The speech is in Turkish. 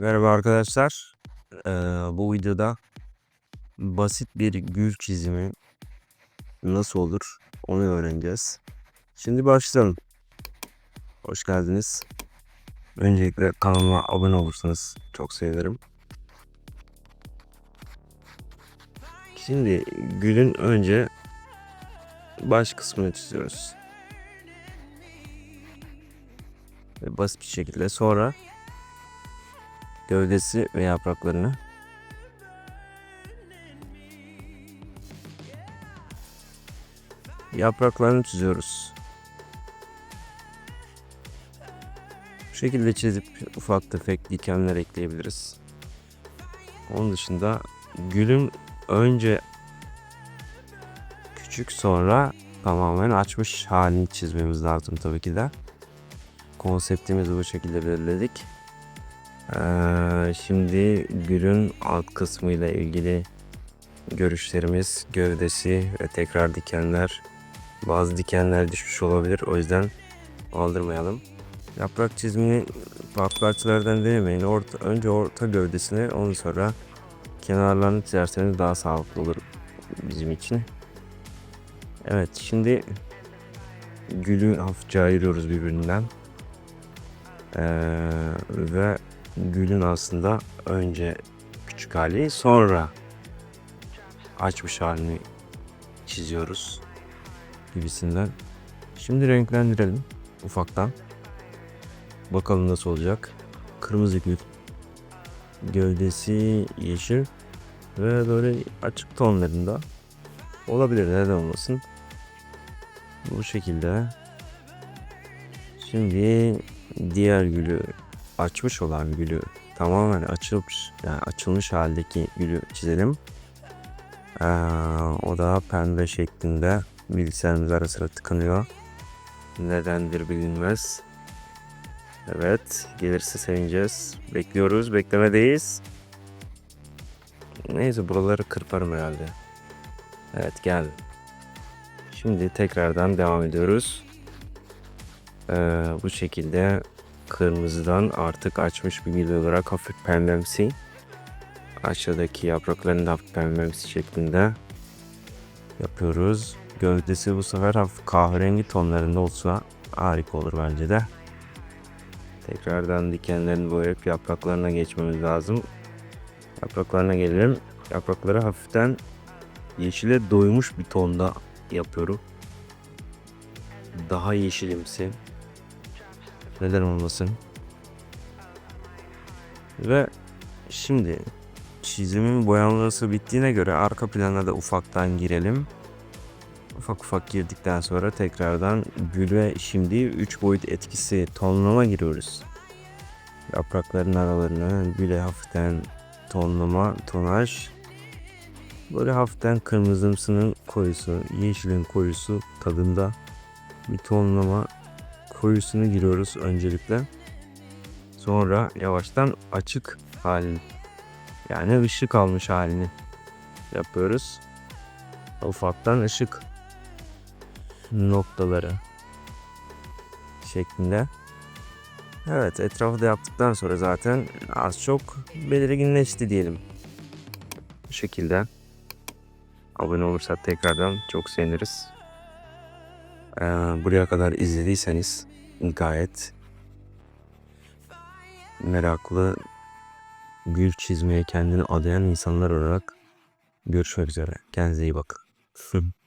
Merhaba arkadaşlar. Eee, bu videoda basit bir gül çizimi nasıl olur onu öğreneceğiz. Şimdi başlayalım. Hoş geldiniz. Öncelikle kanalıma abone olursanız çok sevinirim. Şimdi gülün önce baş kısmını çiziyoruz. Ve basit bir şekilde sonra gövdesi ve yapraklarını yapraklarını çiziyoruz. Bu şekilde çizip ufak tefek dikenler ekleyebiliriz. Onun dışında gülün önce küçük sonra tamamen açmış halini çizmemiz lazım tabii ki de. Konseptimizi bu şekilde belirledik. Ee, şimdi gülün alt kısmı ile ilgili görüşlerimiz gövdesi ve tekrar dikenler bazı dikenler düşmüş olabilir o yüzden aldırmayalım. Yaprak çizimini farklı açılardan denemeyin. Orta, önce orta gövdesini ondan sonra kenarlarını çizerseniz daha sağlıklı olur bizim için. Evet şimdi gülü hafifçe ayırıyoruz birbirinden. Ee, ve gülün aslında önce küçük hali sonra açmış halini çiziyoruz gibisinden. Şimdi renklendirelim ufaktan. Bakalım nasıl olacak. Kırmızı gül. Gövdesi yeşil ve böyle açık tonlarında olabilir neden olmasın. Bu şekilde. Şimdi diğer gülü açmış olan gülü tamamen açılmış yani açılmış haldeki gülü çizelim. Ee, o da pembe şeklinde bilgisayarımız ara sıra tıkanıyor. Nedendir bilinmez. Evet gelirse sevineceğiz. Bekliyoruz beklemedeyiz. Neyse buraları kırparım herhalde. Evet geldi. Şimdi tekrardan devam ediyoruz. Ee, bu şekilde kırmızıdan artık açmış bir gül olarak hafif pembemsi. Aşağıdaki yapraklarını da hafif pembemsi şeklinde yapıyoruz. Gövdesi bu sefer hafif kahverengi tonlarında olsa harika olur bence de. Tekrardan dikenlerini boyayıp yapraklarına geçmemiz lazım. Yapraklarına gelelim. Yaprakları hafiften yeşile doymuş bir tonda yapıyorum. Daha yeşilimsi. Neden olmasın? Ve şimdi çizimin boyanması bittiğine göre arka plana da ufaktan girelim. Ufak ufak girdikten sonra tekrardan güle şimdi 3 boyut etkisi tonlama giriyoruz. Yaprakların aralarına güle hafiften tonlama, tonaj. Böyle hafiften kırmızımsının koyusu, yeşilin koyusu tadında bir tonlama koyusunu giriyoruz öncelikle. Sonra yavaştan açık halini yani ışık almış halini yapıyoruz. Ufaktan ışık noktaları şeklinde. Evet etrafı da yaptıktan sonra zaten az çok belirginleşti diyelim. Bu şekilde. Abone olursak tekrardan çok seviniriz. Ee, buraya kadar izlediyseniz gayet meraklı gül çizmeye kendini adayan insanlar olarak görüşmek üzere. Kendinize iyi bakın.